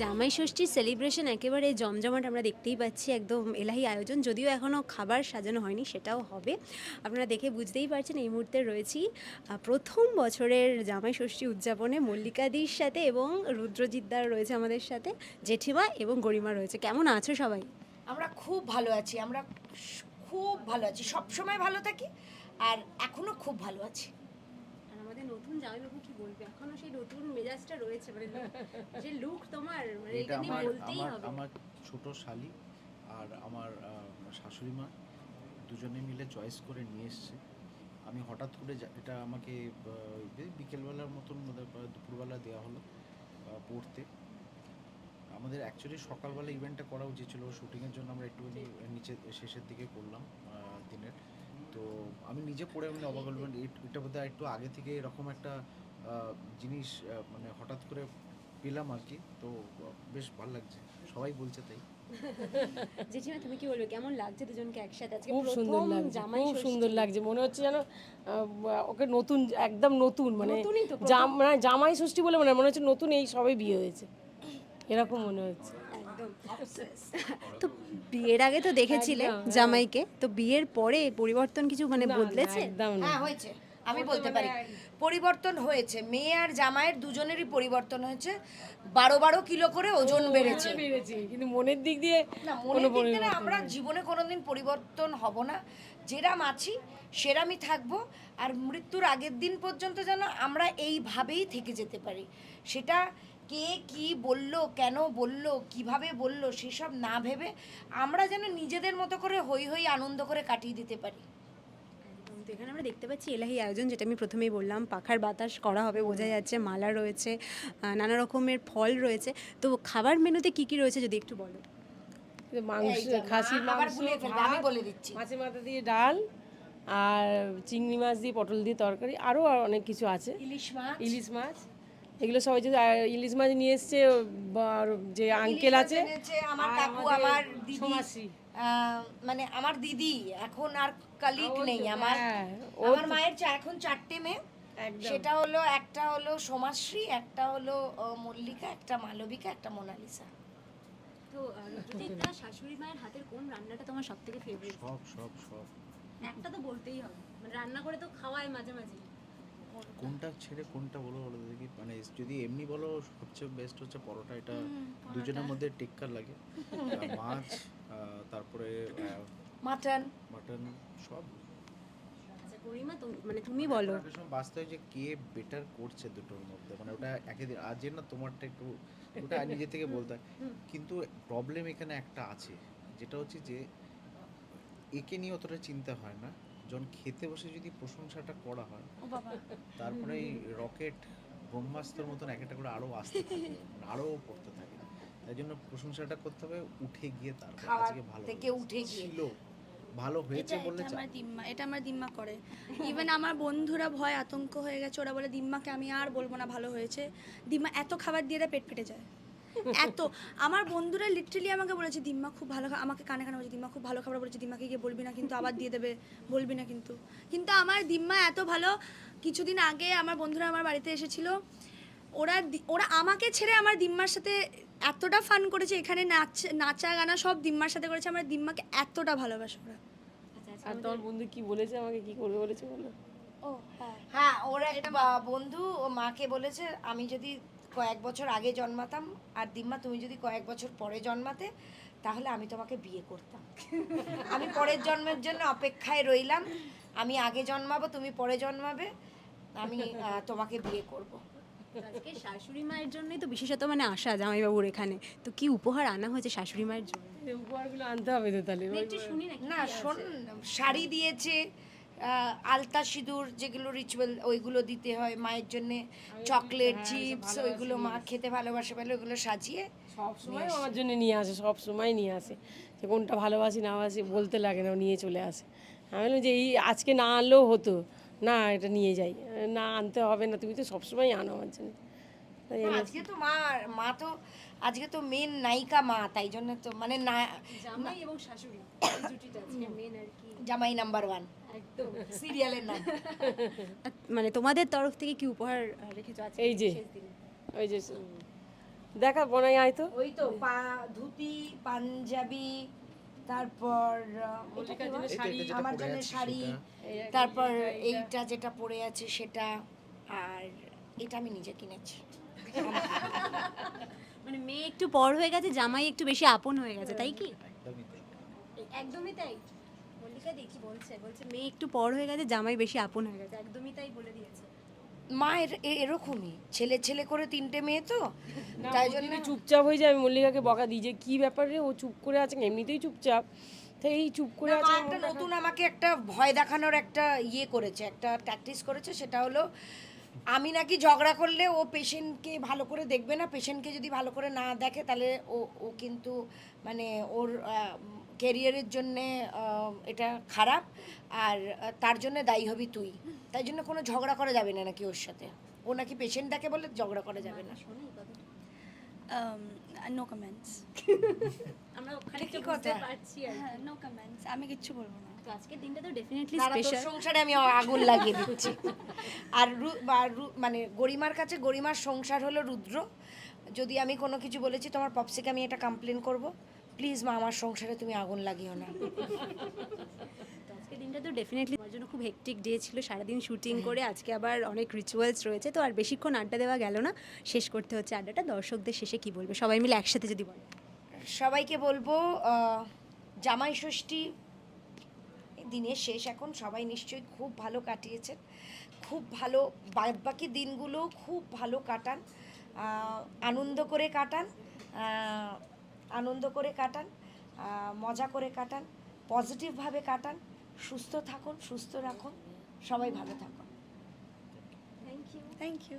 জামাই ষষ্ঠীর সেলিব্রেশন একেবারে জমজমাট আমরা দেখতেই পাচ্ছি, একদম এলাহি আয়োজন। যদিও এখনও খাবার সাজানো হয়নি, সেটাও হবে। আপনারা দেখে বুঝতেই পারছেন, এই মুহূর্তে রয়েছি প্রথম বছরের জামাই ষষ্ঠী উদযাপনে মল্লিকাদির সাথে এবং রুদ্রজিৎদার রয়েছে আমাদের সাথে, জেঠিমা এবং গরিমা রয়েছে। কেমন আছো সবাই? আমরা খুব ভালো আছি, আমরা খুব ভালো আছি। সবসময় ভালো থাকি, আর এখনও খুব ভালো আছি। নতুন জামাইবাবু কি বলবে? এখনও সেই নতুন মেজাজটা রয়েছে মানে যে লুক তোমার মানে এটা বলতেই আমার হবে। আমার ছোট শালি আর আমার শাশুড়ি মা দুজনে মিলে চয়েস করে নিয়ে এসছে। আমি হঠাৎ করে এটা আমাকে বিকেলবেলার মতন দুপুরবেলা দেওয়া হলো পড়তে। আমাদের অ্যাকচুয়ালি সকালবেলা ইভেন্টটা করা উচিত ছিল শুটিংয়ের জন্য আমরা একটুখানি নিচে শেষের দিকে করলাম দিনের। তো আমি নিজে পড়ে আমি অবাক হলাম। এ- এটা বোধহয় একটু আগে থেকে এরকম একটা আহ, জিনিস মানে হঠাৎ করে পেলাম আর কি। তো বেশ ভালো লাগছে। সবাই বলছে তাই। জেঠিমা তুমি কি বলবে? কেমন লাগছে দুজনকে একসাথে? আজকে খুব সুন্দর লাগছে জামাই খুব ষষ্ঠী। সুন্দর লাগছে। মনে হচ্ছে যেন ওকে নতুন একদম নতুন মানে মানে জামাই ষষ্ঠী বলে মনে হয়, মনে হচ্ছে নতুন এই সবে বিয়ে হয়েছে। এরকম মনে হচ্ছে। একদম তো বিয়ের আগে তো দেখেছিলে জামাইকে তো বিয়ের পরে পরিবর্তন কিছু মানে বদলেছে? হ্যাঁ হয়েছে। আমি বলতে পারি। পরিবর্তন হয়েছে। মেয়ে আর জামাইয়ের দুজনেরই পরিবর্তন হয়েছে। বারো বারো কিলো করে ওজন বেড়েছে। বেড়েছে। কিন্তু মনের দিক দিয়ে না কোনো মনে দিক থেকে আমরা জীবনে কোনোদিন পরিবর্তন হব না। যেরাম আছি সেরামই থাকব। আর মৃত্যুর আগের দিন পর্যন্ত যেন আমরা এইভাবেই থেকে যেতে পারি। সেটা কে কি বলল কেন বলল কীভাবে বলল সেসব না ভেবে আমরা যেন নিজেদের মতো করে হই হই আনন্দ করে কাটিয়ে দিতে পারি। তো এখানে আমরা দেখতে পাচ্ছি এলাহি আয়োজন যেটা আমি প্রথমেই বললাম পাখার বাতাস করা হবে বোঝা যাচ্ছে মালা রয়েছে নানা রকমের ফল রয়েছে। তো খাবার মেনুতে কি কি রয়েছে যদি একটু বলো? মাংস খাসির মাংস আমি বলে দিচ্ছি। মাছের মাথা দিয়ে ডাল আর চিংড়ি মাছ দিয়ে পটল দিয়ে তরকারি আরও অনেক কিছু আছে। ইলিশ মাছ। ইলিশ মাছ এগুলো সবাই যদি ইলিশ মাছ নিয়ে এসছে যে আঙ্কেল আছে আমার কাকু আমার দিদি মানে আমার দিদি এখন আর কালিক নেই আমার। হ্যাঁ, আমার মায়ের চা- এখন চারটে মেয়ে। সেটা হলো একটা হলো সোমাশ্রী একটা হলো মল্লিকা একটা মালবিকা একটা মোনালিসা। তো শাশুড়ি মায়ের হাতের কোন রান্নাটা তোমার সব থেকে ফেভারিট সব সব সব। একটা তো বলতেই হবে। মানে রান্না করে তো খাওয়ায় মাঝে মাঝে কোনটা ছেড়ে কোনটা বলো বলো দেখি। মানে যদি এমনি বলো সবচেয়ে বেস্ট হচ্ছে পরোটা। এটা দুজনের মধ্যে টেক্কার লাগে। মাছ তারপরে মাটন মাটন সব। আচ্ছা গরিমা তুমি মানে তুমি বলো। হয় যে কে বেটার করছে দুটোর মধ্যে? মানে ওটা একে দিন আজ না তোমারটা একটু ওটা নিজে থেকে বলতে হয়। কিন্তু প্রবলেম এখানে একটা আছে। যেটা হচ্ছে যে একে নিয়ে অতটা চিন্তা হয় না। যখন খেতে বসে যদি প্রশংসাটা করা হয় তারপরে এই রকেট ব্রহ্মাস্ত্রের মতন এক একটা করে আরও আসতে থাকে মানে আরও পড়তে থাকে। তাই জন্য প্রশংসাটা করতে হবে উঠে গিয়ে খাওয়ার আজকে ভালো থেকে। উঠে ছিল ভালো হয়েছে বললে আমার দিম্মা এটা আমার দিম্মা করে। ইভেন আমার বন্ধুরা ভয় আতঙ্ক হয়ে গেছে ওরা বলে দিম্মাকে আমি আর বলব না ভালো হয়েছে। দিম্মা এত খাবার দিয়ে দেয় পেট ফেটে যায়। এত। আমার বন্ধুরা লিটারালি আমাকে বলেছে দিম্মা খুব ভালো আমাকে কানে কানে বলেছে দিম্মা খুব ভালো খাবার বলেছে দিম্মাকে গিয়ে বলবি না কিন্তু আবার দিয়ে দেবে বলবি না কিন্তু। কিন্তু আমার দিম্মা এত ভালো কিছুদিন আগে আমার বন্ধুরা আমার বাড়িতে এসেছিল ওরা ওরা আমাকে ছেড়ে আমার দিম্মার সাথে এতটা ফান করেছে এখানে নাচ নাচা গানা সব দিম্মার সাথে করেছে আমার দিম্মাকে এতটা ভালোবাসে ওরা। আচ্ছা আর তোমার বন্ধু কি বলেছে আমাকে কি করবে বলেছে বলো? ও হ্যাঁ। হ্যাঁ ওর একটা বা- বন্ধু ও মাকে বলেছে আমি যদি কয়েক বছর আগে জন্মাতাম। আর দিম্মা তুমি যদি কয়েক বছর পরে জন্মাতে তাহলে আমি তোমাকে বিয়ে করতাম। আমি পরের জন্মের জন্য অপেক্ষায় রইলাম। আমি আগে জন্মাবো তুমি পরে জন্মাবে। আমি তোমাকে বিয়ে করব। আজকে শাশুড়ি মায়ের জন্যই তো বিশেষত মানে আসা জামাইবাবুর এখানে। তো কি উপহার আনা হয়েছে শাশুড়ি মায়ের জন্য? উপহারগুলো আনতে হবে তো তাহলে। না না শোন শাড়ি দিয়েছে আলতা সিঁদুর যেগুলো রিচুয়াল ওইগুলো দিতে হয় মায়ের জন্য। চকলেট চিপস ওইগুলো মা খেতে ভালোবাসে বলে ওইগুলো সাজিয়ে সব সময় আমার জন্য নিয়ে আসে সব সময় নিয়ে আসে। যে কোনটা ভালোবাসি না বাসি বলতে লাগে না ও নিয়ে চলে আসে। আমি বললাম যে এই আজকে না আনলেও হতো। না এটা নিয়ে যাই। না আনতে হবে না তুমি তো সবসময় আনো আমার জন্য। আজকে তো মা মা তো আজকে তো মেন নায়িকা মা তাই জন্য তো মানে না জামাই এবং শাশুড়ি এই জুটিটা আজকে মেন আর কি। জামাই নাম্বার ওয়ান একদম। সিরিয়ালের নাম। মানে তোমাদের তরফ থেকে কি উপহার রেখেছো আজকে এই যে ওই যে দেখা বনাই আয় তো। ওই তো পা ধুতি পাঞ্জাবি তারপর আমার জন্য শাড়ি তারপর এইটা যেটা পরে আছে সেটা আর এটা আমি নিজে কিনেছি। মানে মেয়ে একটু পর হয়ে গেছে জামাই একটু বেশি আপন হয়ে গেছে তাই কি? একদমই তাই। মল্লিকা দেখি বলছে বলছে মেয়ে একটু পর হয়ে গেছে জামাই বেশি আপন হয়ে গেছে একদমই তাই বলে দিয়েছে। মায়ের এরকমই। ছেলে ছেলে করে তিনটে মেয়ে তো। তাই জন্য চুপচাপ হয়ে যায় মল্লিকাকে বকা দিই যে কি ব্যাপারে ও চুপ করে আছে এমনিতেই চুপচাপ। তো এই চুপ করে আছে একটা নতুন আমাকে একটা ভয় দেখানোর একটা ইয়ে করেছে একটা প্র্যাকটিস করেছে সেটা হলো আমি নাকি ঝগড়া করলে ও পেশেন্টকে ভালো করে দেখবে না পেশেন্টকে যদি ভালো করে না দেখে তাহলে ও ও কিন্তু মানে ওর ক্যারিয়ারের জন্যে এটা খারাপ আর তার জন্য দায়ী হবি তুই। তাই জন্য কোনো ঝগড়া করা যাবে না নাকি ওর সাথে? ও নাকি পেশেন্ট দেখে বলে ঝগড়া করা যাবে না। নো কমেন্টস আমরা ওখানে কি করতে? পারছি হ্যাঁ নো কমেন্টস আমি কিচ্ছু বলব না। তো আজকের দিনটা তো ডেফিনেটলি স্পেশাল সংসারে আমি আগুন লাগিয়ে দিচ্ছি। আর রু- মানে গরিমার কাছে গরিমার সংসার হলো রুদ্র। যদি আমি কোনো কিছু বলেছি তোমার পপসিকে আমি এটা কমপ্লেন করব। প্লিজ মা আমার সংসারে তুমি আগুন লাগিও না। আজকের দিনটা তো ডেফিনেটলি আমার জন্য খুব হেকটিক ডে ছিল। সারাদিন শুটিং করে আজকে আবার অনেক রিচুয়ালস রয়েছে। তো আর বেশিক্ষণ আড্ডা দেওয়া গেল না। শেষ করতে হচ্ছে আড্ডাটা। দর্শকদের শেষে কি বলবে? সবাই মিলে একসাথে যদি বলে। সবাইকে বলব জামাই ষষ্ঠী দিনের শেষ এখন সবাই নিশ্চয়ই খুব ভালো কাটিয়েছেন। খুব ভালো বাদ বাকি দিনগুলো খুব ভালো কাটান। আনন্দ করে কাটান। আনন্দ করে কাটান। মজা করে কাটান। পজিটিভভাবে কাটান। সুস্থ থাকুন সুস্থ রাখুন। সবাই ভালো থাকুন। Thank you